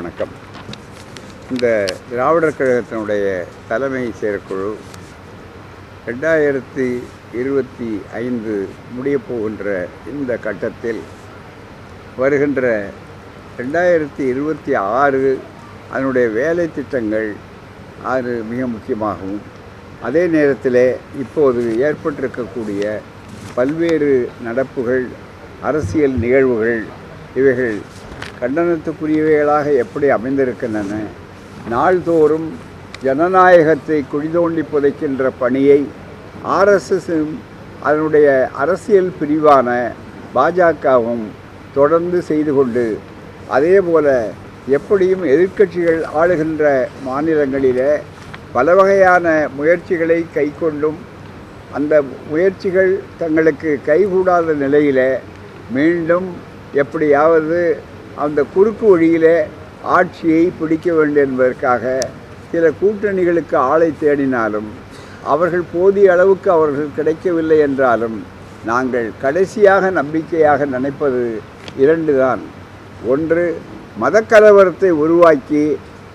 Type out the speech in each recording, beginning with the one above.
வணக்கம். இந்த திராவிடர் கழகத்தினுடைய தலைமை செயற்குழு ரெண்டாயிரத்தி இருபத்தி ஐந்து முடியப் போகின்ற இந்த கட்டத்தில் வருகின்ற ரெண்டாயிரத்தி இருபத்தி ஆறு அதனுடைய வேலை திட்டங்கள் அது மிக முக்கியமாகவும் அதே நேரத்தில் இப்போது ஏற்பட்டிருக்கக்கூடிய பல்வேறு நடப்புகள் அரசியல் நிகழ்வுகள் இவைகள் கண்டனத்துக்குரியவைகளாக எப்படி அமைந்திருக்கின்றன? நாள்தோறும் ஜனநாயகத்தை குழிதோண்டி புதைக்கின்ற பணியை ஆர்எஸ்எஸும் அதனுடைய அரசியல் பிரிவான பாஜகவும் தொடர்ந்து செய்து கொண்டு அதே போல எப்படியும் எதிர்க்கட்சிகள் ஆளுகின்ற மாநிலங்களிலே பல வகையான முயற்சிகளை கைக்கொண்டும் அந்த முயற்சிகள் தங்களுக்கு கைகூடாத நிலையில் மீண்டும் எப்படியாவது அந்த குறுக்கு வழியிலே ஆட்சியை பிடிக்க வேண்டும் என்பதற்காக சில கூட்டணிகளுக்கு ஆளை தேடினாலும் அவர்கள் போதிய அளவுக்கு அவர்கள் கிடைக்கவில்லை என்றாலும் நாங்கள் கடைசியாக நம்பிக்கையாக நினைப்பது இரண்டு தான் ஒன்று மதக்கலவரத்தை உருவாக்கி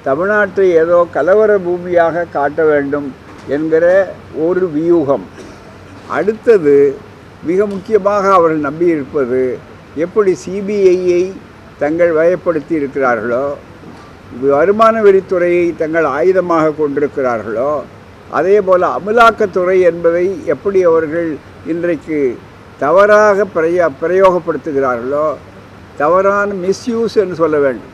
தமிழ்நாட்டை ஏதோ கலவர பூமியாக காட்ட வேண்டும் என்கிற ஒரு வியூகம். அடுத்தது மிக முக்கியமாக அவர்கள் நம்பியிருப்பது எப்படி சிபிஐயை தங்கள் வயப்படுத்தி இருக்கிறார்களோ வருமான வரித்துறையை தங்கள் ஆயுதமாக கொண்டிருக்கிறார்களோ அதே போல் அமலாக்கத்துறை என்பதை எப்படி அவர்கள் இன்றைக்கு தவறாக பிரய பிரயோகப்படுத்துகிறார்களோ தவறான மிஸ்யூஸ் என்று சொல்ல வேண்டும்.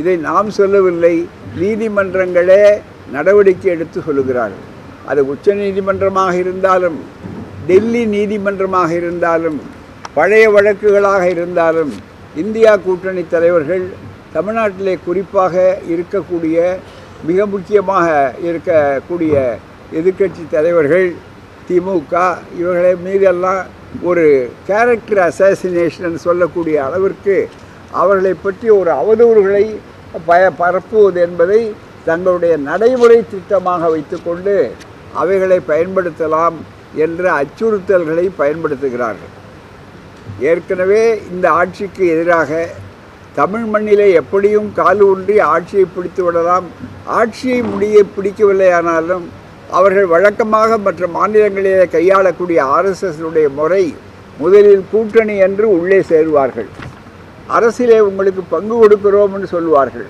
இதை நாம் சொல்லவில்லை நீதிமன்றங்களே நடவடிக்கை எடுத்து சொல்லுகிறார்கள். அது உச்ச நீதிமன்றமாக இருந்தாலும் டெல்லி நீதிமன்றமாக இருந்தாலும் பழைய வழக்குகளாக இருந்தாலும் இந்தியா கூட்டணி தலைவர்கள் தமிழ்நாட்டிலே குறிப்பாக இருக்கக்கூடிய மிக முக்கியமாக இருக்கக்கூடிய எதிர்க்கட்சி தலைவர்கள் திமுக இவர்களை மீதெல்லாம் ஒரு கேரக்டர் அசாசினேஷன் சொல்லக்கூடிய அளவிற்கு அவர்களை பற்றி ஒரு அவதூறுகளை பய பரப்புவது என்பதை தங்களுடைய நடைமுறை திட்டமாக வைத்துக்கொண்டு அவைகளை பயன்படுத்தலாம் என்ற அச்சுறுத்தல்களை பயன்படுத்துகிறார்கள். ஏற்கனவே இந்த ஆட்சிக்கு எதிராக தமிழ் மண்ணிலே எப்படியும் கால் ஊன்றி ஆட்சியை பிடித்து விடலாம். ஆட்சியை முடிய பிடிக்கவில்லையானாலும் அவர்கள் வழக்கமாக மற்ற மாநிலங்களிலே கையாளக்கூடிய ஆர்எஸ்எஸ்னுடைய முறை முதலில் கூட்டணி என்று உள்ளே சேருவார்கள். அரசிலே உங்களுக்கு பங்கு கொடுக்கிறோம் என்று சொல்வார்கள்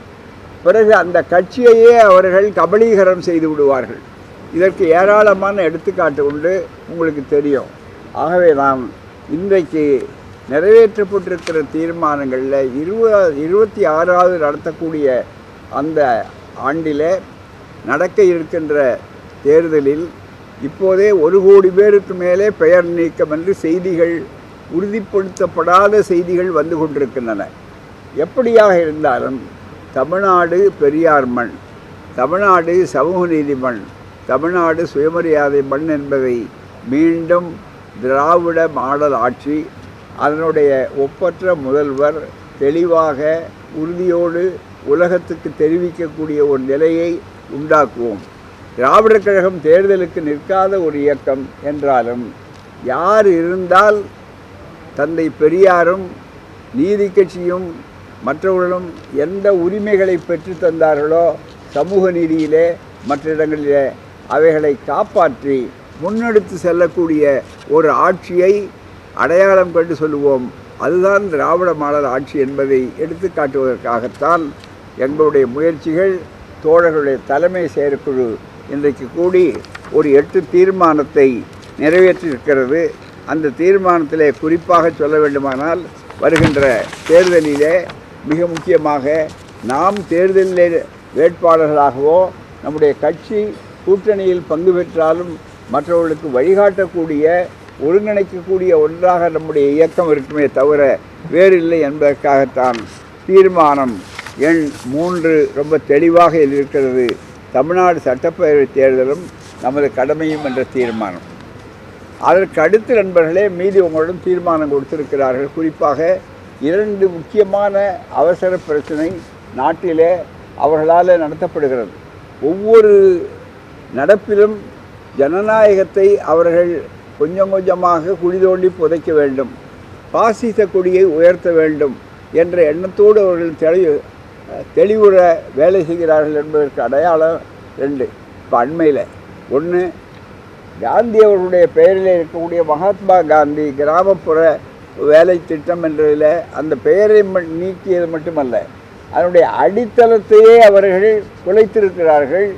பிறகு அந்த கட்சியையே அவர்கள் கபலீகரம் செய்து விடுவார்கள். இதற்கு ஏராளமான எடுத்துக்காட்டு உண்டு. உங்களுக்கு தெரியும். ஆகவே நாம் இன்றைக்கு நிறைவேற்றப்பட்டிருக்கிற தீர்மானங்களில் இருபது இருபத்தி ஆறாவது நடத்தக்கூடிய அந்த ஆண்டில் நடக்க இருக்கின்ற தேர்தலில் இப்போதே ஒரு கோடி பேருக்கு மேலே பெயர் நீக்கம் என்று செய்திகள் உறுதிப்படுத்தப்படாத செய்திகள் வந்து கொண்டிருக்கின்றன. எப்படியாக இருந்தாலும் தமிழ்நாடு பெரியார் மண் தமிழ்நாடு சமூக நீதி மண் தமிழ்நாடு சுயமரியாதை மண் என்பதை மீண்டும் திராவிட மாடல் ஆட்சி அதனுடைய ஒப்பற்ற முதல்வர் தெளிவாக உறுதியோடு உலகத்துக்கு தெரிவிக்கக்கூடிய ஒரு நிலையை உண்டாக்குவோம். திராவிடர் கழகம் தேர்தலுக்கு நிற்காத ஒரு இயக்கம் என்றாலும் யார் இருந்தால் தந்தை பெரியாரும் நீதி கட்சியும் மற்றவர்களும் எந்த உரிமைகளை பெற்று தந்தார்களோ சமூக நீதியிலே மற்ற இடங்களிலே அவைகளை காப்பாற்றி முன்னெடுத்து செல்லக்கூடிய ஒரு ஆட்சியை அடையாளம் கண்டு சொல்லுவோம். அதுதான் திராவிட மாடல் ஆட்சி என்பதை எடுத்து காட்டுவதற்காகத்தான் எங்களுடைய முயற்சிகள் தோழர்களுடைய தலைமை செயற்குழு இன்றைக்கு கூடி ஒரு எட்டு தீர்மானத்தை நிறைவேற்றியிருக்கிறது. அந்த தீர்மானத்திலே குறிப்பாக சொல்ல வேண்டுமானால் வருகின்ற தேர்தலிலே மிக முக்கியமாக நாம் தேர்தலில் வேட்பாளர்களாகவோ நம்முடைய கட்சி கூட்டணியில் பங்கு பெற்றாலும் மற்றவர்களுக்கு வழிகாட்டக்கூடிய ஒருங்கிணைக்கக்கூடிய ஒன்றாக நம்முடைய இயக்கம் இருக்குமே தவிர வேறில்லை என்பதற்காகத்தான் தீர்மானம் எண் மூன்று ரொம்ப தெளிவாக இருக்கிறது. தமிழ்நாடு சட்டப்பேரவை தேர்தலும் நமது கடமையும் என்ற தீர்மானம். அதற்கு அடுத்து நண்பர்களே மீதி உங்களிடம் தீர்மானம் கொடுத்திருக்கிறார்கள். குறிப்பாக இரண்டு முக்கியமான அவசர பிரச்சனை நாட்டிலே அவர்களால் நடத்தப்படுகிறது. ஒவ்வொரு நடப்பிலும் ஜனநாயகத்தை அவர்கள் கொஞ்சம் கொஞ்சமாக குழி தோண்டி புதைக்க வேண்டும். பாசிச கொடியை உயர்த்த வேண்டும் என்ற எண்ணத்தோடு அவர்கள் தெளிவு தெளிவுற வேலை செய்கிறார்கள் என்பதற்கு அடையாளம் ரெண்டு. இப்போ அண்மையில் ஒன்று காந்தி அவர்களுடைய பெயரில் இருக்கக்கூடிய மகாத்மா காந்தி கிராமப்புற வேலை திட்டம் என்றதில் அந்த பெயரை நீக்கியது மட்டுமல்ல அதனுடைய அடித்தளத்தையே அவர்கள் குலைத்திருக்கிறார்கள்.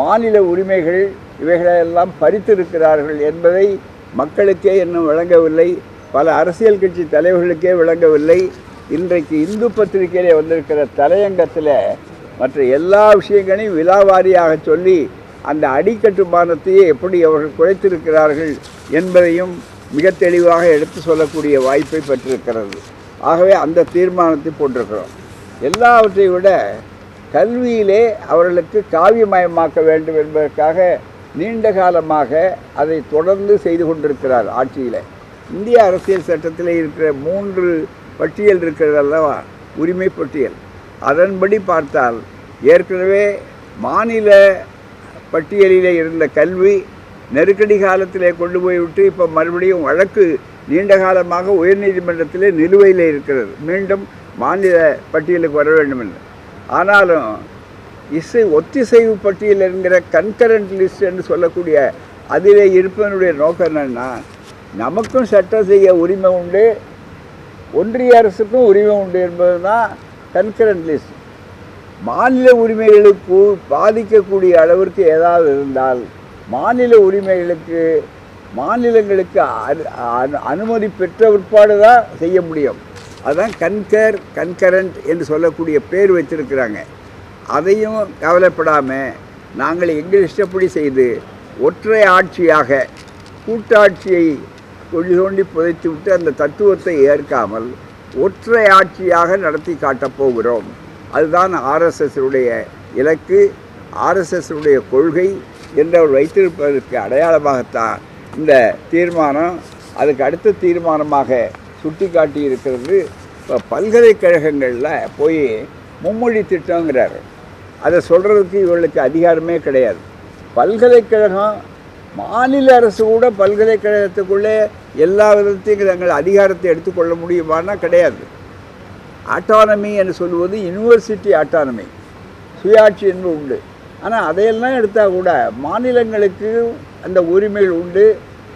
மாநில உரிமைகள் இவைகளையெல்லாம் பறித்திருக்கிறார்கள் என்பதை மக்களுக்கே இன்னும் விளங்கவில்லை. பல அரசியல் கட்சி தலைவர்களுக்கே விளங்கவில்லை. இன்றைக்கு இந்து பத்திரிகையிலே வந்திருக்கிற தலையங்கத்தில் மற்ற எல்லா விஷயங்களையும் விலாவாரியாக சொல்லி அந்த அடிக்கட்டுமானத்தையே எப்படி அவர்கள் குறைத்திருக்கிறார்கள் என்பதையும் மிக தெளிவாக எடுத்து சொல்லக்கூடிய வாய்ப்பை பெற்றிருக்கிறது. ஆகவே அந்த தீர்மானத்தை போட்டிருக்கிறோம். எல்லாவற்றை விட கல்வியிலே அவர்களுக்கு காவியமயமாக்க வேண்டும் என்பதற்காக நீண்ட காலமாக அதை தொடர்ந்து செய்து கொண்டிருக்கிறார் ஆட்சியில். இந்திய அரசியல் சட்டத்தில் இருக்கிற மூன்று பட்டியல் இருக்கிறது அல்லவா? உரிமை பட்டியல். அதன்படி பார்த்தால் ஏற்கனவே மாநில பட்டியலில் இருந்த கல்வி நெருக்கடி காலத்திலே கொண்டு போய்விட்டு இப்போ மறுபடியும் வழக்கு நீண்ட காலமாக உயர்நீதிமன்றத்திலே நிலுவையில் இருக்கிறது. மீண்டும் மாநில பட்டியலுக்கு வர வேண்டும் என்று ஆனாலும் இசை ஒத்திசைவு பட்டியல் என்கிற கன்கரண்ட் லிஸ்ட் என்று சொல்லக்கூடிய அதிலே இருப்பதனுடைய நோக்கம் என்னென்னா நமக்கும் சட்டம் செய்ய உரிமை உண்டு ஒன்றிய அரசுக்கும் உரிமை உண்டு என்பது தான் கன்கரண்ட் லிஸ்ட். மாநில உரிமைகளுக்கு பாதிக்கக்கூடிய அளவிற்கு ஏதாவது இருந்தால் மாநில உரிமைகளுக்கு மாநிலங்களுக்கு அனு- அனுமதி பெற்ற பிற்பாடு தான் செய்ய முடியும். அதுதான் கன்கர் கன்கரண்ட் என்று சொல்லக்கூடிய பேர் வச்சிருக்கிறாங்க. அதையும் கவலைப்படாமல் நாங்கள் எங்கள் இஷ்டப்படி செய்து ஒற்றை ஆட்சியாக கூட்டாட்சியை கொள்ளி தோண்டி புதைத்து விட்டு அந்த தத்துவத்தை ஏற்காமல் ஒற்றை ஆட்சியாக நடத்தி காட்டப் போகிறோம். அதுதான் ஆர்எஸ்எஸ்னுடைய இலக்கு ஆர்எஸ்எஸ்னுடைய கொள்கை என்றவர் வைத்திருப்பதற்கு அடையாளமாகத்தான் இந்த தீர்மானம் அதுக்கு அடுத்த தீர்மானமாக சுட்டி காட்டி இருக்கிறது இப்போ பல்கலைக்கழகங்களில் போய் மும்மொழி திட்டங்கிறார். அதை சொல்கிறதுக்கு இவர்களுக்கு அதிகாரமே கிடையாது. பல்கலைக்கழகம் மாநில அரசு கூட பல்கலைக்கழகத்துக்குள்ளே எல்லா விதத்தையும் தங்கள் அதிகாரத்தை எடுத்துக்கொள்ள முடியுமானா கிடையாது. ஆட்டானமி என்று சொல்லுவது யூனிவர்சிட்டி ஆட்டானமி சுயாட்சி என்பது உண்டு. ஆனால் அதையெல்லாம் எடுத்தால் கூட மாநிலங்களுக்கு அந்த உரிமைகள் உண்டு.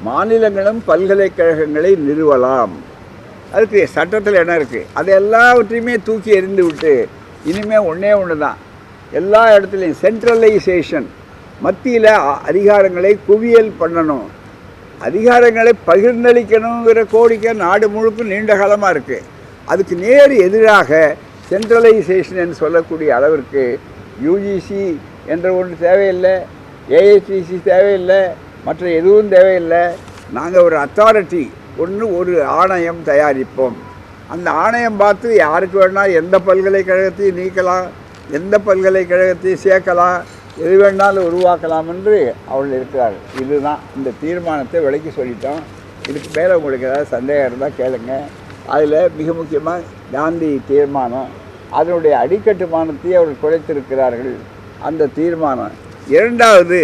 மாநிலங்களும் பல்கலைக்கழகங்களை நிறுவலாம். அதுக்கு சட்டத்தில் என்ன இருக்குது அதை எல்லாவற்றையுமே தூக்கி எறிந்து விட்டு இனிமேல் ஒன்றே ஒன்று தான் எல்லா இடத்துலையும் சென்ட்ரலைசேஷன் மத்தியில் அதிகாரங்களை குவியல் பண்ணணும். அதிகாரங்களை பகிர்ந்தளிக்கணுங்கிற கோரிக்கை நாடு முழுக்க நீண்ட காலமாக இருக்குது அதுக்கு நேர் எதிராக சென்ட்ரலைசேஷன் என்று சொல்லக்கூடிய அளவிற்கு யூஜிசி என்ற ஒன்று தேவையில்லை ஏஐசிசி தேவையில்லை மற்ற எதுவும் தேவையில்லை. நாங்கள் ஒரு அத்தாரிட்டி ஒன்று ஒரு ஆணையம் தயாரிப்போம். அந்த ஆணையம் பார்த்து யாருக்கு வேணால் எந்த பல்கலைக்கழகத்தையும் நீக்கலாம் எந்த பல்கலைக்கழகத்தையும் சேர்க்கலாம் எது வேணாலும் உருவாக்கலாம் என்று அவர்கள் இருக்கிறார்கள். இதுதான் இந்த தீர்மானத்தை விலைக்கு சொல்லிட்டோம். இதுக்கு மேலே உங்களுக்கு ஏதாவது சந்தேகம் இருந்தால் கேளுங்க. அதில் மிக முக்கியமாக காந்தி தீர்மானம் அதனுடைய அடிக்கட்டுமானத்தை அவர்கள் குறைத்திருக்கிறார்கள். அந்த தீர்மானம். இரண்டாவது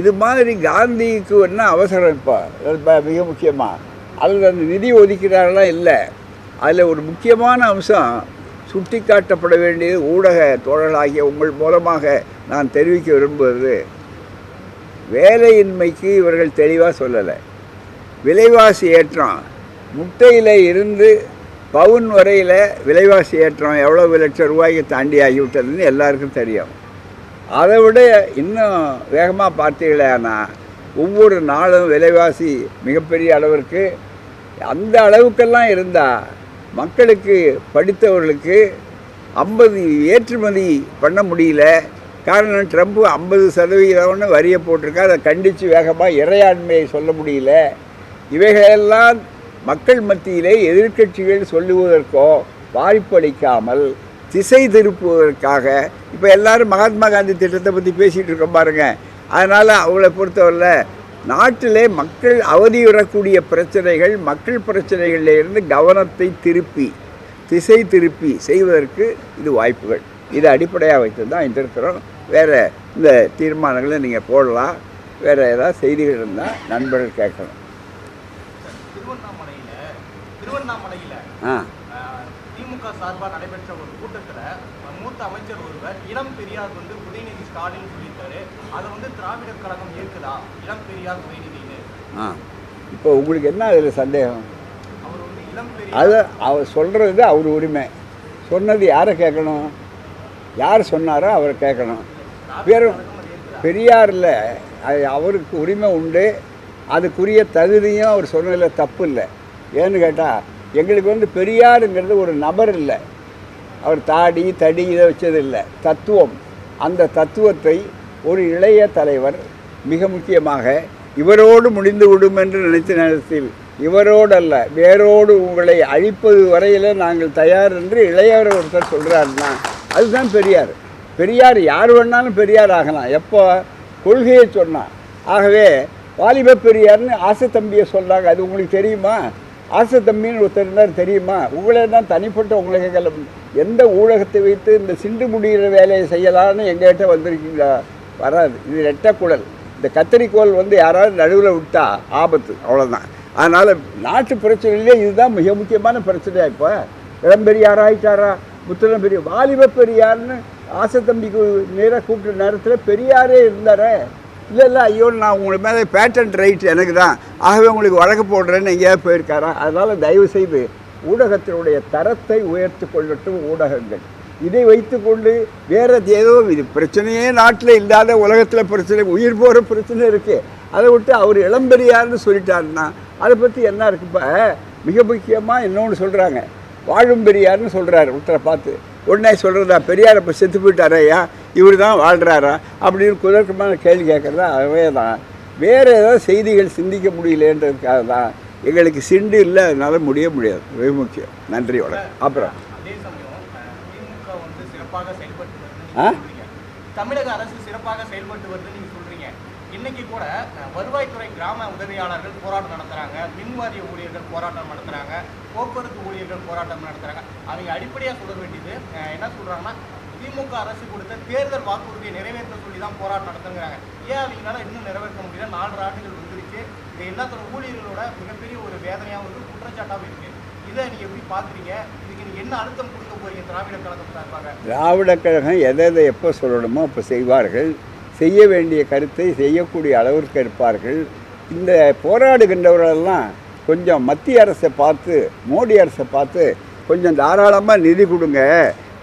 இது மாதிரி காந்திக்கு என்ன அவசரம் இப்போ? மிக முக்கியமாக அதில் அந்த நிதி ஒதுக்கிறாரெல்லாம் இல்லை. அதில் ஒரு முக்கியமான அம்சம் சுட்டிக்காட்டப்பட வேண்டியது ஊடக தோழர்களாகிய உங்கள் மூலமாக நான் தெரிவிக்க விரும்புவது வேலையின்மைக்கு இவர்கள் தெளிவாக சொல்லலை. விலைவாசி ஏற்றம். முட்டையில் இருந்து பவுன் வரையில் விலைவாசி ஏற்றம் எவ்வளோ லட்சம் ரூபாய்க்கு தாண்டி ஆகிவிட்டதுன்னு எல்லாருக்கும் தெரியும். அதை விட இன்னும் வேகமாக பார்த்தீங்களேன்னா ஒவ்வொரு நாளும் விலைவாசி மிகப்பெரிய அளவிற்கு அந்த அளவுக்கெல்லாம் இருந்தால் மக்களுக்கு படித்தவர்களுக்கு ஐம்பது ஏற்றுமதி பண்ண முடியல. காரணம் ட்ரம்ப் ஐம்பது சதவீதம்னு வரியை போட்டிருக்கா அதை கண்டித்து வேகமாக இறையாண்மையை சொல்ல முடியல. இவைகளெல்லாம் மக்கள் மத்தியிலே எதிர்க்கட்சிகள் சொல்லுவதற்கோ வாய்ப்பளிக்காமல் திசை திருப்புவதற்காக இப்போ எல்லாரும் மகாத்மா காந்தி திட்டத்தை பற்றி பேசிகிட்டு இருக்கோம் பாருங்கள் அதனால் அவளை பொறுத்தவரையில் நாட்டிலே மக்கள் அவதியுறக்கூடிய பிரச்சனைகள் மக்கள் பிரச்சனைகளில் இருந்து கவனத்தை திருப்பி திசை திருப்பி செய்வதற்கு இது வாய்ப்புகள். இதை அடிப்படையாக வைத்து தான் இந்த இருக்கிறோம். வேறு இந்த தீர்மானங்களை நீங்கள் போடலாம். வேறு ஏதாவது செய்திகள் இருந்தால் நண்பர்கள் கேட்கணும் ஆ. திமுக சார்பா நடைபெற்ற ஒரு கூட்டத்துல மூத்த அமைச்சர் ஒருவர் இளம் பெரியார் வந்து உதயநிதி ஸ்டாலின் சொல்லியிருக்காரு. அதை வந்து திராவிடர் கழகம் ஏற்குதா? இளம் பெரியார் உதயநிதினு ஆ. இப்போ உங்களுக்கு என்ன அதில் சந்தேகம்? அவர் வந்து இளம் பெரியார். அது அவர் சொல்கிறது அவர் உரிமை. சொன்னது யாரை கேட்கணும்? யார் சொன்னாரோ அவரை கேட்கணும். வெறும் பெரியாரில் அவருக்கு உரிமை உண்டு. அதுக்குரிய தகுதியும் அவர் சொன்னதில் தப்பு இல்லை. ஏன்னு கேட்டால் எங்களுக்கு வந்து பெரியாருங்கிறது ஒரு நபர் இல்லை. அவர் தாடி தடி இதை வச்சது இல்லை. தத்துவம். அந்த தத்துவத்தை ஒரு இளைய தலைவர் மிக முக்கியமாக இவரோடு முடிந்து விடும் என்று நினைத்த நேரத்தில் இவரோடல்ல வேரோடு உங்களை அழிப்பது வரையில் நாங்கள் தயார் என்று இளையவர் ஒருத்தர் சொல்கிறாருன்னா அதுதான் பெரியார். பெரியார் யார் வேணாலும் பெரியார் ஆகலாம். எப்போ கொள்கையை சொன்னான் ஆகவே வாலிப பெரியார்னு ஆசை தம்பியை சொல்கிறாங்க அது உங்களுக்கு தெரியுமா? ஆசை தம்பின்னு ஒருத்தர் இருந்தார் தெரியுமா? உங்களே தான் தனிப்பட்ட உங்களுக்கு எந்த ஊடகத்தை வைத்து இந்த சிண்டு முடிகிற வேலையை செய்யலான்னு எங்ககிட்ட வந்திருக்கீங்களா? வராது. இது ரெட்டை குழல். இந்த கத்தரிக்கோல் வந்து யாராவது நடுவில் விட்டா ஆபத்து. அவ்வளோதான் அதனால் நாட்டு பிரச்சனையிலே இதுதான் மிக முக்கியமான பிரச்சனையா இப்போ? இளம்பெரியார் ஆயிட்டாரா? முத்தலம் பெரிய வாலிப பெரியார்னு ஆசை தம்பிக்கு நேராக கூப்பிட்ட நேரத்தில் பெரியாரே இருந்தாரே. இல்லை இல்லை ஐயோ நான் உங்களுக்கு மேலே பேட்டன்ட் ரைட் எனக்கு தான் ஆகவே உங்களுக்கு வழக்கு போடுறேன்னு எங்கேயாவது போயிருக்காரா? அதனால் தயவு செய்து ஊடகத்தினுடைய தரத்தை உயர்த்து கொள்ளட்டும் ஊடகங்கள். இதை வைத்துக்கொண்டு வேறு ஏதோ இது பிரச்சனையே நாட்டில் இல்லாத உலகத்தில் பிரச்சனை உயிர் போகிற பிரச்சனை இருக்குது அதை விட்டு அவர் இளம்பெரியார்னு சொல்லிட்டாருன்னா அதை பற்றி என்ன இருக்குப்பா? மிக முக்கியமாக இன்னொன்று சொல்கிறாங்க வாழும் பெரியார்னு சொல்கிறாரு ஒருத்தரை பார்த்து. உடனே சொல்கிறதா பெரியார் இப்போ செத்து போயிட்டாரா ஐயா? இவர் தான் வாழ்கிறாரா அப்படின்னு குதர்க்கமான கேள்வி கேட்குறதா அவே தான் வேறு ஏதாவது செய்திகள் சிந்திக்க முடியலன்றதுக்காக தான் எங்களுக்கு சிண்டு இல்லை அதனால முடிய முடியாது. மிக முக்கியம். நன்றி வணக்கம். அப்புறம்? ஆ? தமிழக அரசு சிறப்பாக செயல்பட்டு சொல்றீங்க இன்னைக்கு கூட வருவாய்த்துறை கிராம உதவியாளர்கள் போராட்டம் நடத்துறாங்க. மின்வாரிய ஊழியர்கள் போராட்டம் நடத்துறாங்க. போக்குவரத்து ஊழியர்கள் போராட்டம் நடத்துறாங்க. அவங்க அடிப்படையாக சொல்ல வேண்டியது என்ன சொல்றாங்கன்னா திமுக அரசு கொடுத்த தேர்தல் வாக்குறுதியை நிறைவேற்ற சொல்லி தான் போராட்டம் நடத்துங்கிறாங்க ஏன் அவங்களால இன்னும் நிறைவேற்ற முடியல? நாலு ஆண்டுகள் வந்துருச்சு. இது எல்லாத்தோட ஊழியர்களோட மிகப்பெரிய ஒரு வேதனையாகவும் இருக்கு குற்றச்சாட்டாகவும் இருக்கு. இதை நீங்க எப்படி பாக்குறீங்க? இதுக்கு நீங்கள் என்ன அழுத்தம் கொடுக்க போறீங்க திராவிட கழகம் சார்பாக திராவிட கழகம் எதை எதை எப்போ சொல்லணுமோ அப்போ செய்வார்கள். செய்ய வேண்டிய கருத்தை செய்யக்கூடிய அளவிற்கு இருப்பார்கள். இந்த போராடுகின்றவர்களெல்லாம் கொஞ்சம் மத்திய அரசை பார்த்து மோடி அரசை பார்த்து கொஞ்சம் தாராளமாக நிதி கொடுங்க.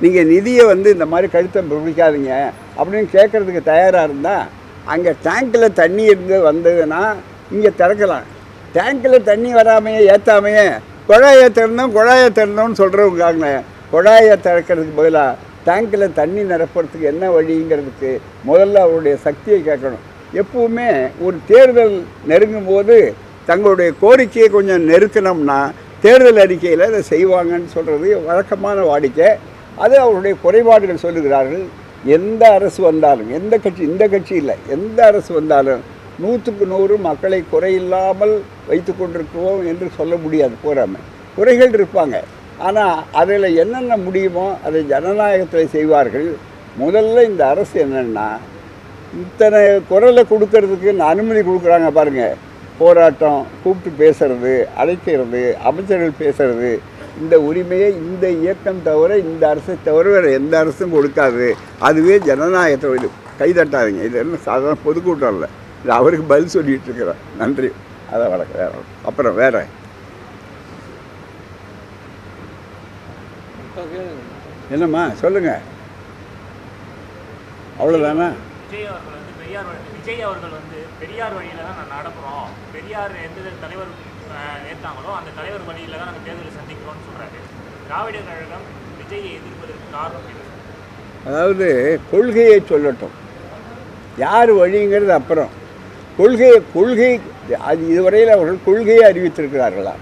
நீங்கள் நிதியை வந்து இந்த மாதிரி கழுத்தம் பிடிக்காதீங்க. அப்படின்னு கேட்குறதுக்கு தயாராக இருந்தால் அங்கே டேங்க்கில் தண்ணி இருந்து வந்ததுன்னா இங்கே திறக்கலாம். டேங்க்கில் தண்ணி வராமையே ஏற்றாமையே குழாயை திறந்தோம் குழாயை திறந்தோம்னு சொல்கிறவங்க குழாயை திறக்கிறதுக்கு பதிலாக டேங்கில் தண்ணி நிரப்புறதுக்கு என்ன வழிங்கிறதுக்கு முதல்ல அவருடைய சக்தியை கேட்கணும். எப்பவுமே ஒரு தேர்தல் நெருங்கும் போது தங்களுடைய கோரிக்கையை கொஞ்சம் நெருக்கணும்னா தேர்தல் அறிக்கையில் அதை செய்வாங்கன்னு சொல்கிறது வழக்கமான வாடிக்கை. அது அவருடைய குறைபாடுகள் சொல்லுகிறார்கள். எந்த அரசு வந்தாலும் எந்த கட்சி இந்த கட்சி இல்லை எந்த அரசு வந்தாலும் நூற்றுக்கு நூறு மக்களை குறையில்லாமல் வைத்து கொண்டிருக்கிறோம் என்று சொல்ல முடியாது போறாமல் குறைகள் இருப்பாங்க. ஆனால் அதில் என்னென்ன முடியுமோ அதை ஜனநாயகத்தில் செய்வார்கள். முதல்ல இந்த அரசு என்னென்னா இத்தனை குரலை கொடுக்கறதுக்கு இந்த அனுமதி கொடுக்குறாங்க பாருங்கள் போராட்டம் கூப்பிட்டு பேசுறது அழைக்கிறது அமைச்சர்கள் பேசுறது. இந்த உரிமையை இந்த இயக்கம் தவிர இந்த அரசை தவிர வேறு எந்த அரசும் கொடுக்காது. அதுவே ஜனநாயகத்தை இது கைதட்டாதீங்க. இது என்ன சாதாரண பொதுக்கூட்டம் இல்லை இது அவருக்கு பதில் சொல்லிகிட்டு இருக்கிறேன் நன்றி. அதை வளர்க்க வேற அப்புறம் வேறு. என்னம்மா சொல்லுங்க. அவ்வளோதானா விஜய் அவர்கள் வந்து பெரியார் விஜய் அவர்கள் வந்து பெரியார் வழியில தான் நான் நடப்புறோம் பெரியார் எந்த தலைவர் அஹ், ஏத்தாங்களோ அந்த தலைவர் வழியில தான் நாங்கள் தேர்தலை சந்திக்கிறோம்னு சொல்றாரு. திராவிட கழகம் விஜயை எதிர்ப்பதற்கு காரணம் அதாவது கொள்கையை சொல்லட்டும். யார் வழிங்கிறது அப்புறம். கொள்கையை கொள்கை அது இதுவரையில் அவர்கள் கொள்கையை அறிவித்திருக்கிறார்களா?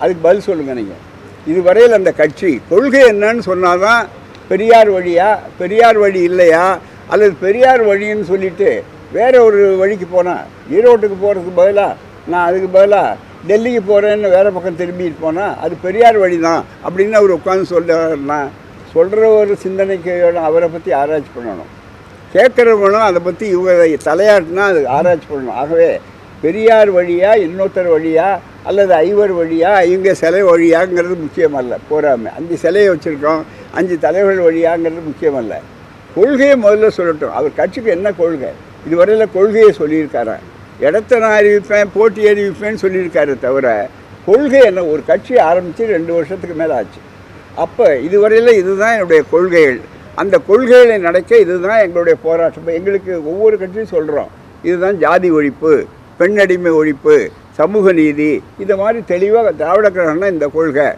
அதுக்கு பதில் சொல்லுங்கள் நீங்கள் இதுவரையில் அந்த கட்சி கொள்கை என்னன்னு சொன்னால் தான் பெரியார் வழியா பெரியார் வழி இல்லையா? அல்லது பெரியார் வழின்னு சொல்லிட்டு வேற ஒரு வழிக்கு போனால் ஈரோட்டுக்கு போகிறதுக்கு பதிலாக நான் அதுக்கு பதிலாக டெல்லிக்கு போகிறேன்னு வேறு பக்கம் திரும்பிட்டு போனால் அது பெரியார் வழி தான் அப்படின்னு அவர் உட்காந்து சொல்கிறாருன்னா சொல்கிற ஒரு சிந்தனைக்கு அவரை பற்றி ஆராய்ச்சி பண்ணணும். கேட்குறவனும் அதை பற்றி இவங்க தலையாட்டினா அது ஆராய்ச்சி பண்ணணும். ஆகவே பெரியார் வழியா இன்னொருத்தர் வழியா அல்லது ஐவர் வழியாக இவங்க சிலை வழியாங்கிறது முக்கியமல்ல. போராமை அஞ்சு சிலையை வச்சுருக்கோம். அஞ்சு தலைவர்கள் வழியாங்கிறது முக்கியமல்ல. கொள்கையை முதல்ல சொல்லட்டும். அவர் கட்சிக்கு என்ன கொள்கை? இதுவரையில் கொள்கையை சொல்லியிருக்காரு? இடத்த நான் அறிவிப்பேன் போட்டி அறிவிப்பேன்னு சொல்லியிருக்காரு தவிர கொள்கை என்ன? ஒரு கட்சி ஆரம்பித்து ரெண்டு வருஷத்துக்கு மேலே ஆச்சு. அப்போ இதுவரையில் இதுதான் என்னுடைய கொள்கைகள். அந்த கொள்கைகளை நடக்க இதுதான் எங்களுடைய போராட்டம். எங்களுக்கு ஒவ்வொரு கட்சியும் சொல்கிறோம் இதுதான் ஜாதி ஒழிப்பு பெண்ணடிமை ஒழிப்பு சமூக நீதி. இந்த மாதிரி தெளிவாக திராவிட கழகம்னா இந்த கொள்கை.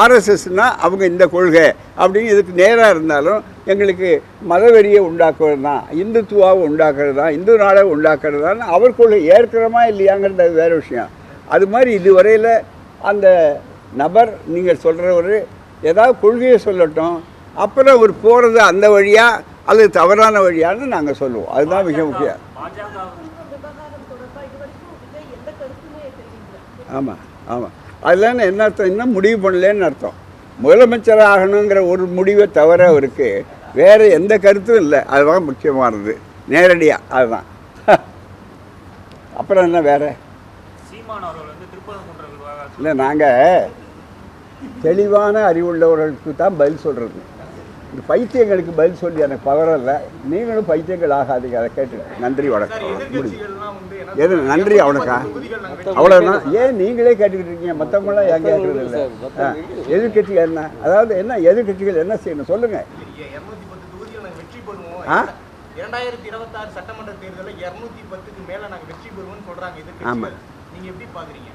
ஆர்எஸ்எஸ்னால் அவங்க இந்த கொள்கை. அப்படின்னு இதுக்கு நேராக இருந்தாலும் எங்களுக்கு மதவெறியை உண்டாக்குறது தான் இந்துத்துவாவை உண்டாக்குறது தான் இந்து நாடை உண்டாக்குறது தான். அவர் கொள்கை ஏற்கிறமா இல்லையாங்கிறது வேறு விஷயம். அது மாதிரி இதுவரையில் அந்த நபர் நீங்கள் சொல்கிறவர் ஏதாவது கொள்கையை சொல்லட்டும் அப்புறம் அவர் போகிறது அந்த வழியாக அல்லது தவறான வழியான்னு நாங்கள் சொல்லுவோம். அதுதான் மிக முக்கியம் பாஜக விவகாரம் தொடர்பா இது வரைக்கும் விஜய் எந்த கருத்துமே தெரிவிக்கல ஆமாம் ஆமாம் அதெல்லாம் என்ன அர்த்தம்? இன்னும் முடிவு பண்ணலேன்னு அர்த்தம். முதலமைச்சர் ஆகணுங்கிற ஒரு முடிவை தவிர அவருக்கு வேறு எந்த கருத்தும் இல்லை. அதுதான் முக்கியமானது. நேரடியாக அதுதான். அப்புறம் என்ன வேறு? இல்லை நாங்கள் தெளிவான அறிவுள்ளவர்களுக்கு தான் பதில் சொல்கிறது இந்த பைத்தியங்களுக்கு பதில் சொல்லி எனக்கு இல்லை. நீங்களும் பைத்தியங்கள் ஆகாதீங்க அதை கேட்டு நன்றி வணக்கம். எது நன்றி அவனுக்கா? அவ்வளோதான் ஏன் நீங்களே கேட்டுக்கிட்டு இருக்கீங்க? மற்றவங்களாம் ஏன் கேட்கறது இல்லை எதிர்கட்சிகள் என்ன? அதாவது என்ன எதிர்கட்சிகள் என்ன செய்யணும்? சொல்லுங்கள் பெறுவோம். ஆ? இரண்டாயிரத்தி இருபத்தாறு சட்டமன்ற தேர்தலில் இருநூத்தி பத்துக்கு மேல வெற்றி பெறுவோம்னு எப்படி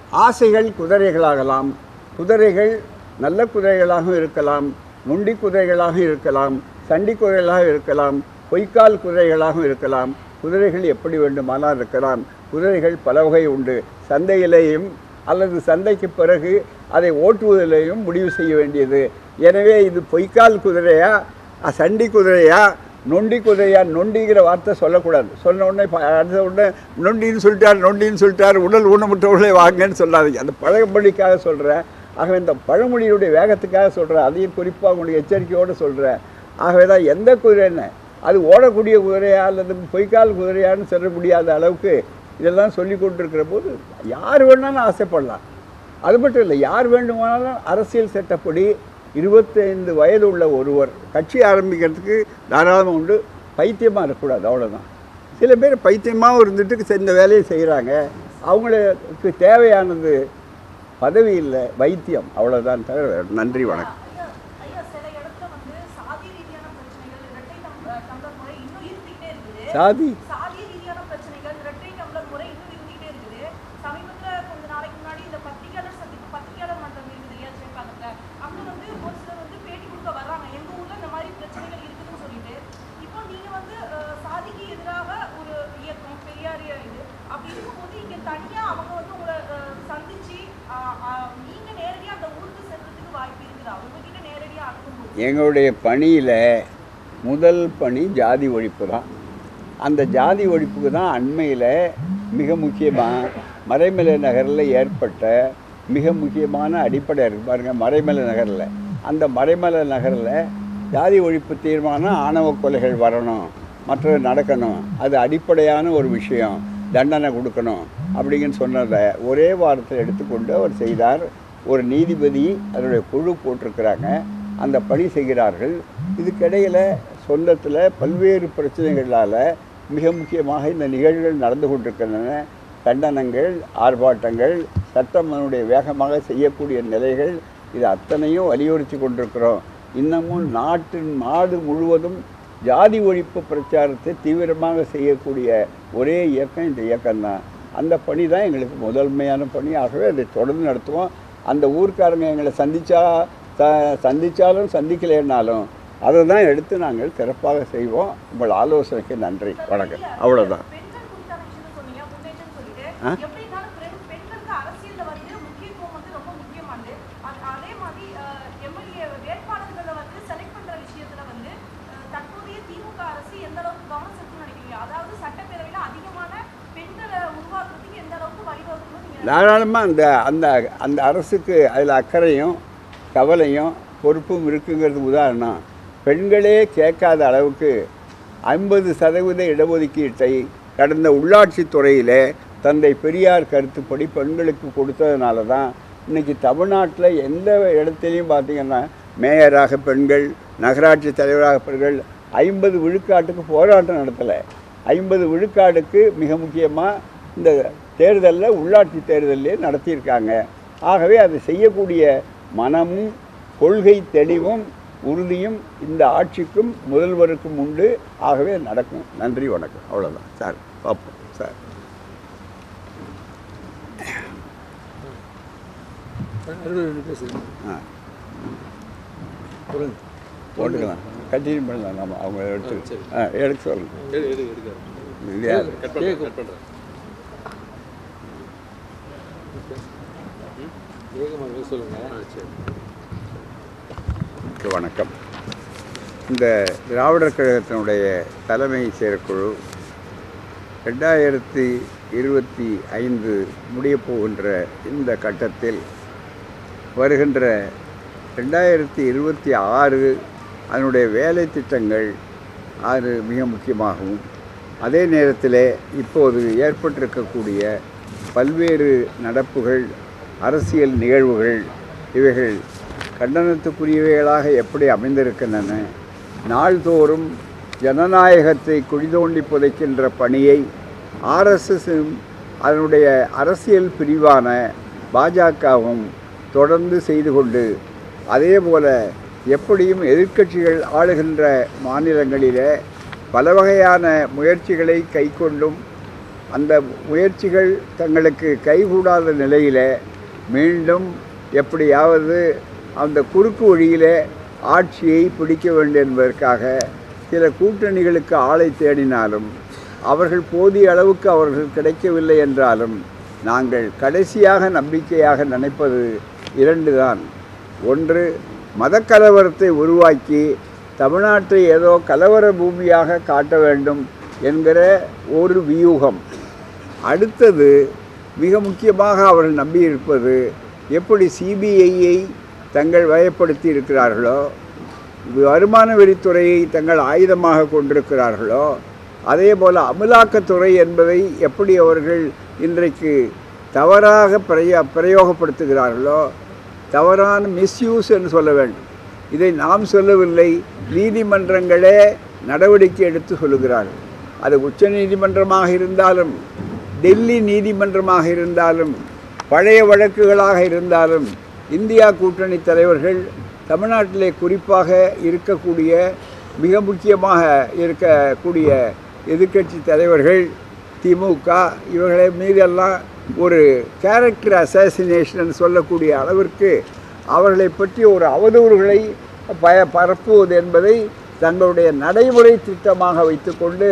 ஆசைகள் குதிரைகளாகலாம். குதிரைகள் நல்ல குதிரைகளாகவும் இருக்கலாம். முண்டி குதிரைகளாக இருக்கலாம் சண்டி குதிரைகளாக இருக்கலாம் பொய்க்கால் குதிரைகளாகவும் இருக்கலாம். குதிரைகள் எப்படி வேண்டுமானால் இருக்கலாம். குதிரைகள் பல வகை உண்டு. சந்தையிலேயும் அல்லது சந்தைக்கு பிறகு அதை ஓட்டுவதிலேயும் முடிவு செய்ய வேண்டியது. எனவே இது பொய்க்கால் குதிரையா சண்டி குதிரையா நொண்டி குதிரையா? நொண்டிங்கிற வார்த்தை சொல்லக்கூடாது. சொன்ன உடனே அடுத்த உடனே நொண்டின்னு சொல்லிட்டார் நொண்டின்னு சொல்லிட்டார் உடல் ஊனமுற்றவர்களே வாங்கன்னு சொல்லாதீங்க. அந்த பழமொழிக்காக சொல்கிறேன் ஆகவே இந்த பழமொழியுடைய வேகத்துக்காக சொல்கிறேன் அதையும் குறிப்பாக உங்களுக்கு எச்சரிக்கையோடு சொல்கிறேன் ஆகவே தான் எந்த குதிரைன்னு அது ஓடக்கூடிய குதிரையா அல்லது பொய்க்கால் குதிரையான்னு சொல்ல முடியாத அளவுக்கு இதெல்லாம் சொல்லி கொண்டிருக்கிற போது யார் வேணாலும் ஆசைப்படலாம். அது மட்டும் இல்லை யார் வேண்டுமானாலும் அரசியல் சட்டப்படி இருபத்தைந்து வயது உள்ள ஒருவர் கட்சி ஆரம்பிக்கிறதுக்கு தாராளமாக உண்டு. பைத்தியமாக இருக்கக்கூடாது அவ்வளோதான் சில பேர் பைத்தியமாகவும் இருந்துட்டு இந்த வேலையை செய்கிறாங்க அவங்களுக்கு தேவையானது பதவி இல்லை வைத்தியம். அவ்வளோதான் தவிர நன்றி வணக்கம். சாதி ரீதியான பிரச்சனைகள் இரட்டை டம்- டம்ளர் முறை இன்னும் இருந்துகிட்டே இருக்குது சாதி சாதி ரீதியான பிரச்சனைகள் இரட்டை டம்ளர் முறை இன்னும் இருந்துகிட்டே இருக்குது சமீபத்துல கொஞ்ச நாளைக்கு முன்னாடி இந்த பத்திரிகையாளர் சந்திப்பு பத்திரிகையாளர் மன்றம் இருக்குது இல்லையா சேப்பாக்கத்துல அங்க வந்து ஒரு சிலர் வந்து பேட்டி கொடுக்க வர்றாங்க எங்க ஊர்ல இந்த மாதிரி பிரச்சனைகள் இருக்குதுன்னு சொல்லிட்டு இப்போ நீங்க வந்து அஹ், சாதிக்கு எதிராக ஒரு இயக்கம் பெரியார் இது அப்படி இருக்கும்போது இங்க தனியா அவங்க வந்து உங்களை அஹ், சந்திச்சு அஹ், அஹ், நீங்க நேரடியா அந்த ஊருக்கு செல்றதுக்கு வாய்ப்பு இருக்குதா உங்ககிட்ட நேரடியா அணுகும்போது எங்களுடைய பணியில் முதல் பணி ஜாதி ஒழிப்பு தான். அந்த ஜாதி ஒழிப்புக்கு தான் அண்மையில் மிக முக்கியமாக மறைமலை நகரில் ஏற்பட்ட மிக முக்கியமான அடிப்படை இருக்குது பாருங்கள் மறைமலை நகரில். அந்த மறைமலை நகரில் ஜாதி ஒழிப்பு தீர்மானம் ஆணவ கொலைகள் வரணும் மற்றது நடக்கணும். அது அடிப்படையான ஒரு விஷயம். தண்டனை கொடுக்கணும் அப்படிங்கன்னு சொன்னதை ஒரே வாரத்தில் எடுத்துக்கொண்டு அவர் செய்தார். ஒரு நீதிபதி அதனுடைய குழு போட்டிருக்கிறாங்க. அந்த பணி செய்கிறார்கள். இதுக்கிடையில் சொந்தத்தில் பல்வேறு பிரச்சனைகளால் மிக முக்கியமாக இந்த நிகழ்வுகள் நடந்து கொண்டிருக்கின்றன. கண்டனங்கள் ஆர்ப்பாட்டங்கள் சட்டமனுடைய வேகமாக செய்யக்கூடிய நிலைகள் இது அத்தனையும் வலியுறுத்தி கொண்டிருக்கிறோம். இன்னமும் நாட்டின் நாடு முழுவதும் ஜாதி ஒழிப்பு பிரச்சாரத்தை தீவிரமாக செய்யக்கூடிய ஒரே இயக்கம் இந்த இயக்கம்தான். அந்த பணி தான் எங்களுக்கு முதன்மையான பணி. ஆகவே அதை தொடர்ந்து நடத்துவோம். அந்த ஊர்க்காரங்க எங்களை சந்தித்தா ச சந்தித்தாலும் சந்திக்கலைன்னாலும் அதை தான் எடுத்து நாங்கள் சிறப்பாக செய்வோம். உங்கள் ஆலோசனைக்கு நன்றி. வணக்கம். அவ்வளோதான் ஆ? தாராளமாக அந்த அந்த அந்த அரசுக்கு அதில் அக்கறையும் கவலையும் பொறுப்பும் இருக்குங்கிறது உதாரணம். பெண்களே கேட்காத அளவுக்கு ஐம்பது சதவீத இடஒதுக்கீட்டை கடந்த உள்ளாட்சி துறையில் தந்தை பெரியார் கருத்துப்படி பெண்களுக்கு கொடுத்ததுனால தான் இன்றைக்கி தமிழ்நாட்டில் எந்த இடத்துலையும் பார்த்திங்கன்னா மேயராக பெண்கள் நகராட்சி தலைவராக பெண்கள் ஐம்பது விழுக்காட்டுக்கு போராட்டம் நடத்தலை. ஐம்பது விழுக்காடுக்கு மிக முக்கியமாக இந்த தேர்தலில் உள்ளாட்சி தேர்தலே நடத்தியிருக்காங்க. ஆகவே அதை செய்யக்கூடிய மனமும் கொள்கை தெளிவும் உறுதியும் இந்த ஆட்சிக்கும் முதல்வருக்கும் உண்டு. ஆகவே நடக்கும். நன்றி வணக்கம். அவ்வளோதான் சார் பார்ப்போம். சார். ஆ. போட்டுக்கலாம். கண்டினியூ பண்ணலாம். நம்ம அவங்க எடுத்து ஆ எடுக்க சொல்லுங்கள் இல்லையா? வணக்கம். இந்த திராவிடர் கழகத்தினுடைய தலைமை செயற்குழு ரெண்டாயிரத்தி இருபத்தி ஐந்து முடியப் போகின்ற இந்த கட்டத்தில் வருகின்ற ரெண்டாயிரத்தி இருபத்தி ஆறு அதனுடைய வேலை திட்டங்கள் அது மிக முக்கியமாகவும் அதே நேரத்தில் இப்போது ஏற்பட்டிருக்கக்கூடிய பல்வேறு நடப்புகள் அரசியல் நிகழ்வுகள் இவைகள் கண்டனத்துக்குரியவைகளாக எப்படி அமைந்திருக்கின்றன? நாள்தோறும் ஜனநாயகத்தை குடிதோண்டி புதைக்கின்ற பணியை ஆர்எஸ்எஸும் அதனுடைய அரசியல் பிரிவான பாஜகவும் தொடர்ந்து செய்து கொண்டு அதே போல எப்படியும் எதிர்க்கட்சிகள் ஆளுகின்ற மாநிலங்களில் பல வகையான முயற்சிகளை கைக்கொண்டும் அந்த முயற்சிகள் தங்களுக்கு கைகூடாத நிலையில் மீண்டும் எப்படியாவது அந்த குறுக்கு வழியிலே ஆட்சியை பிடிக்க வேண்டும் என்பதற்காக சில கூட்டணிகளுக்கு ஆளை தேடினாலும் அவர்கள் போதிய அளவுக்கு அவர்கள் கிடைக்கவில்லை என்றாலும் நாங்கள் கடைசியாக நம்பிக்கையாக நினைப்பது இரண்டு தான் ஒன்று மதக்கலவரத்தை உருவாக்கி தமிழ்நாட்டை ஏதோ கலவர பூமியாக காட்ட வேண்டும் என்கிற ஒரு வியூகம். அடுத்தது மிக முக்கியமாக அவர்கள் நம்பியிருப்பது எப்படி சிபிஐயை தங்கள் வயப்படுத்தி இருக்கிறார்களோ வருமான வரித்துறையை தங்கள் ஆயுதமாக கொண்டிருக்கிறார்களோ அதே போல் அமலாக்கத்துறை என்பதை எப்படி அவர்கள் இன்றைக்கு தவறாக பிரய பிரயோகப்படுத்துகிறார்களோ தவறான மிஸ்யூஸ் என்று சொல்ல வேண்டும். இதை நாம் சொல்லவில்லை நீதிமன்றங்களே நடவடிக்கை எடுத்து சொல்லுகிறார்கள். அது உச்ச நீதிமன்றமாக இருந்தாலும் டெல்லி நீதிமன்றமாக இருந்தாலும் பழைய வழக்குகளாக இருந்தாலும் இந்தியா கூட்டணி தலைவர்கள் தமிழ்நாட்டிலே குறிப்பாக இருக்கக்கூடிய மிக முக்கியமாக இருக்கக்கூடிய எதிர்க்கட்சி தலைவர்கள் திமுக இவர்களை மீதெல்லாம் ஒரு கேரக்டர் அசாசினேஷன் சொல்லக்கூடிய அளவிற்கு அவர்களை பற்றி ஒரு அவதூறுகளை பய பரப்புவது என்பதை தங்களுடைய நடைமுறை திட்டமாக வைத்துக்கொண்டு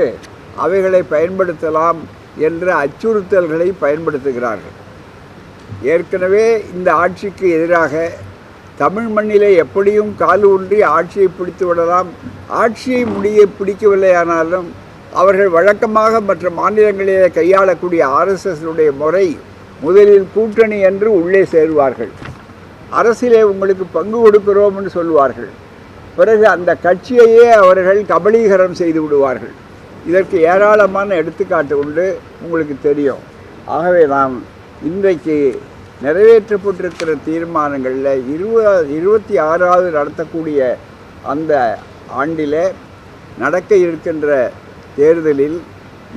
அவைகளை பயன்படுத்தலாம். என்ற அச்சுறுத்தல்களை பயன்படுத்துகிறார்கள். ஏற்கனவே இந்த ஆட்சிக்கு எதிராக தமிழ் மண்ணிலே எப்படியும் கால் ஊன்றி ஆட்சியை பிடித்து விடலாம். ஆட்சியை முடிய பிடிக்கவில்லையானாலும் அவர்கள் வழக்கமாக மற்ற மாநிலங்களிலே கையாளக்கூடிய ஆர்எஸ்எஸ்னுடைய முறை முதலில் கூட்டணி என்று உள்ளே சேருவார்கள். அரசிலே உங்களுக்கு பங்கு கொடுக்கிறோம் என்று சொல்வார்கள் பிறகு அந்த கட்சியையே அவர்கள் கபலீகரம் செய்து விடுவார்கள். இதற்கு ஏராளமான எடுத்துக்காட்டு உண்டு உங்களுக்கு தெரியும். ஆகவே நாம் இன்றைக்கு நிறைவேற்றப்பட்டிருக்கிற தீர்மானங்களில் இருபது இருபத்தி ஆறாவது நடத்தக்கூடிய அந்த ஆண்டிலே நடக்க இருக்கின்ற தேர்தலில்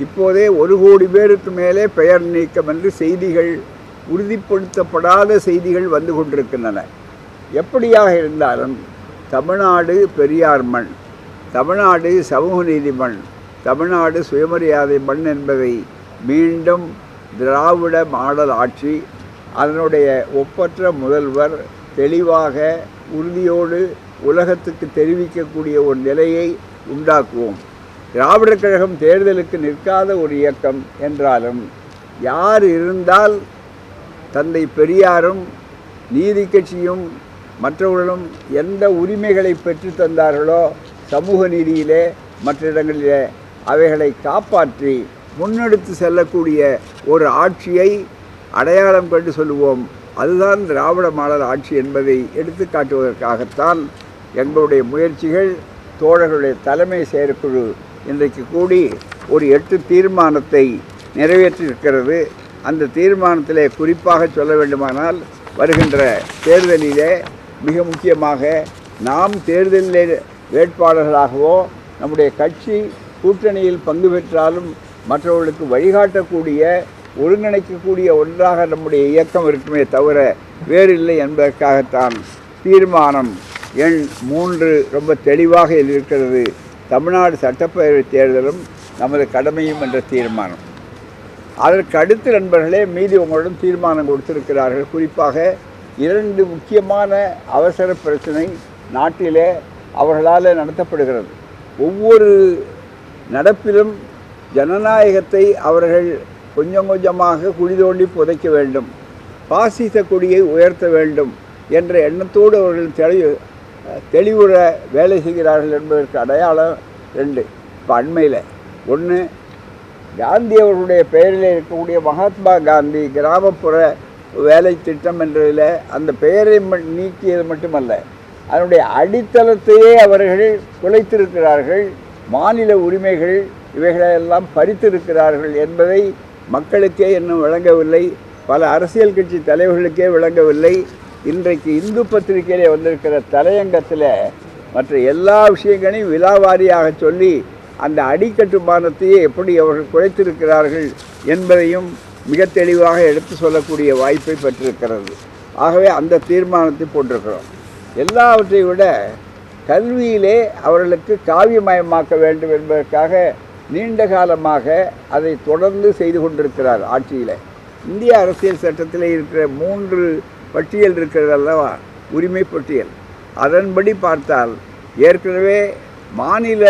இப்போதே ஒரு கோடி பேருக்கு மேலே பெயர் நீக்கம் என்று செய்திகள் உறுதிப்படுத்தப்படாத செய்திகள் வந்து கொண்டிருக்கின்றன. எப்படியாக இருந்தாலும் தமிழ்நாடு பெரியார் மண் தமிழ்நாடு சமூக நீதி மண் தமிழ்நாடு சுயமரியாதை மண் என்பதை மீண்டும் திராவிட மாடல் ஆட்சி அதனுடைய ஒப்பற்ற முதல்வர் தெளிவாக உறுதியோடு உலகத்துக்கு தெரிவிக்கக்கூடிய ஒரு நிலையை உண்டாக்குவோம். திராவிடர் கழகம் தேர்தலுக்கு நிற்காத ஒரு இயக்கம் என்றாலும் யார் இருந்தால் தந்தை பெரியாரும் நீதி கட்சியும் மற்றவர்களும் எந்த உரிமைகளை பெற்று தந்தார்களோ சமூக நீதியிலே மற்ற இடங்களிலே அவைகளை காப்பாற்றி முன்னெடுத்து செல்லக்கூடிய ஒரு ஆட்சியை அடையாளம் கண்டு சொல்லுவோம். அதுதான் திராவிட மாடல் ஆட்சி என்பதை எடுத்து காட்டுவதற்காகத்தான் எங்களுடைய முயற்சிகள் தோழர்களுடைய தலைமை செயற்குழு இன்றைக்கு கூடி ஒரு எட்டு தீர்மானத்தை நிறைவேற்றியிருக்கிறது. அந்த தீர்மானத்திலே குறிப்பாக சொல்ல வேண்டுமானால் வருகின்ற தேர்தலிலே மிக முக்கியமாக நாம் தேர்தலில் வேட்பாளர்களாகவோ நம்முடைய கட்சி கூட்டணியில் பங்கு பெற்றாலும் மற்றவர்களுக்கு வழிகாட்டக்கூடிய ஒருங்கிணைக்கக்கூடிய ஒன்றாக நம்முடைய இயக்கம் இருக்குமே தவிர வேறில்லை என்பதற்காகத்தான் தீர்மானம் எண் மூன்று ரொம்ப தெளிவாக இருக்கிறது தமிழ்நாடு சட்டப்பேரவை தேர்தலும் நமது கடமையும் என்ற தீர்மானம். அதற்கு அடுத்து நண்பர்களே மீதி உங்களிடம் தீர்மானம் கொடுத்திருக்கிறார்கள். குறிப்பாக இரண்டு முக்கியமான அவசர பிரச்சனை நாட்டிலே அவர்களால் நடத்தப்படுகிறது. ஒவ்வொரு நடப்பிலும் ஜனநாயகத்தை அவர்கள் கொஞ்சம் கொஞ்சமாக குழி தோண்டி புதைக்க வேண்டும். பாசிச கொடியை உயர்த்த வேண்டும் என்ற எண்ணத்தோடு அவர்கள் தெளிவு தெளிவுற வேலை செய்கிறார்கள் என்பதற்கு அடையாளம் ரெண்டு. இப்போ அண்மையில் ஒன்று காந்தி அவர்களுடைய பெயரில் இருக்கக்கூடிய மகாத்மா காந்தி கிராமப்புற வேலை திட்டம் என்றதில் அந்த பெயரை நீக்கியது மட்டுமல்ல அதனுடைய அடித்தளத்தையே அவர்கள் குலைத்திருக்கிறார்கள். மாநில உரிமைகள் இவைகளையெல்லாம் பறித்திருக்கிறார்கள் என்பதை மக்களுக்கே இன்னும் விளங்கவில்லை. பல அரசியல் கட்சி தலைவர்களுக்கே விளங்கவில்லை. இன்றைக்கு இந்து பத்திரிகையிலே வந்திருக்கிற தலையங்கத்தில் மற்ற எல்லா விஷயங்களையும் விலாவாரியாக சொல்லி அந்த அடிக்கட்டுமானத்தையே எப்படி அவர்கள் குறைத்திருக்கிறார்கள் என்பதையும் மிக தெளிவாக எடுத்து சொல்லக்கூடிய வாய்ப்பை பெற்றிருக்கிறது. ஆகவே அந்த தீர்மானத்தை போட்டிருக்கிறோம். எல்லாவற்றை விட கல்வியிலே அவர்களுக்கு காவியமயமாக்க வேண்டும் என்பதற்காக நீண்ட காலமாக அதை தொடர்ந்து செய்து கொண்டிருக்கிறார் ஆட்சியில். இந்திய அரசியல் சட்டத்தில் இருக்கிற மூன்று பட்டியல் இருக்கிறது அல்லவா? உரிமை பட்டியல். அதன்படி பார்த்தால் ஏற்கனவே மாநில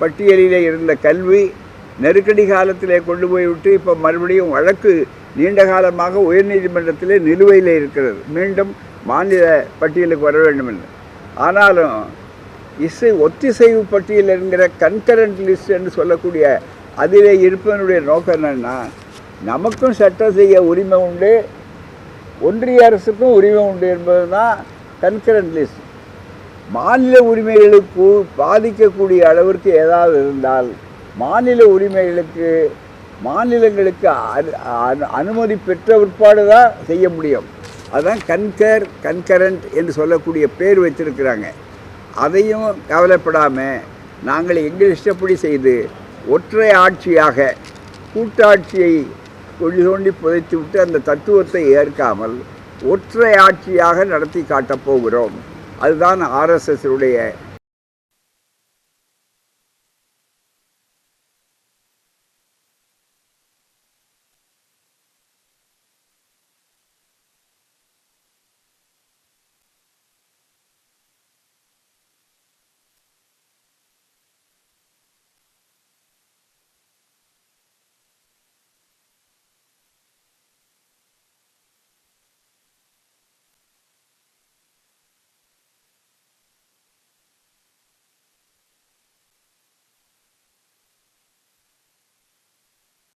பட்டியலிலே இருந்த கல்வி நெருக்கடி காலத்திலே கொண்டு போய்விட்டு இப்போ மறுபடியும் வழக்கு நீண்ட காலமாக உயர்நீதிமன்றத்திலே நிலுவையில் இருக்கிறது. மீண்டும் மாநில பட்டியலுக்கு வர வேண்டும் என்று ஆனாலும் இசை ஒத்திசைவு பட்டியல் என்கிற கன்கரண்ட் லிஸ்ட் என்று சொல்லக்கூடிய அதிலே இருப்பதனுடைய நோக்கம் என்னன்னா நமக்கும் சட்டம் செய்ய உரிமை உண்டு ஒன்றிய அரசுக்கும் உரிமை உண்டு என்பது தான் கன்கரண்ட் லிஸ்ட். மாநில உரிமைகளுக்கு பாதிக்கக்கூடிய அளவிற்கு ஏதாவது இருந்தால் மாநில உரிமைகளுக்கு மாநிலங்களுக்கு அனு- அனுமதி பெற்ற பிற்பாடு தான் செய்ய முடியும். அதுதான் கன்கர் கன்கரண்ட் என்று சொல்லக்கூடிய பேர் வச்சுருக்கிறாங்க. அதையும் கவலைப்படாமல் நாங்கள் எங்கள் இஷ்டப்படி செய்து ஒற்றை ஆட்சியாக கூட்டாட்சியை கொள்ளி தோண்டி புதைத்து விட்டு அந்த தத்துவத்தை ஏற்காமல் ஒற்றை ஆட்சியாக நடத்தி காட்டப் போகிறோம். அதுதான் ஆர்எஸ்எஸ்னுடைய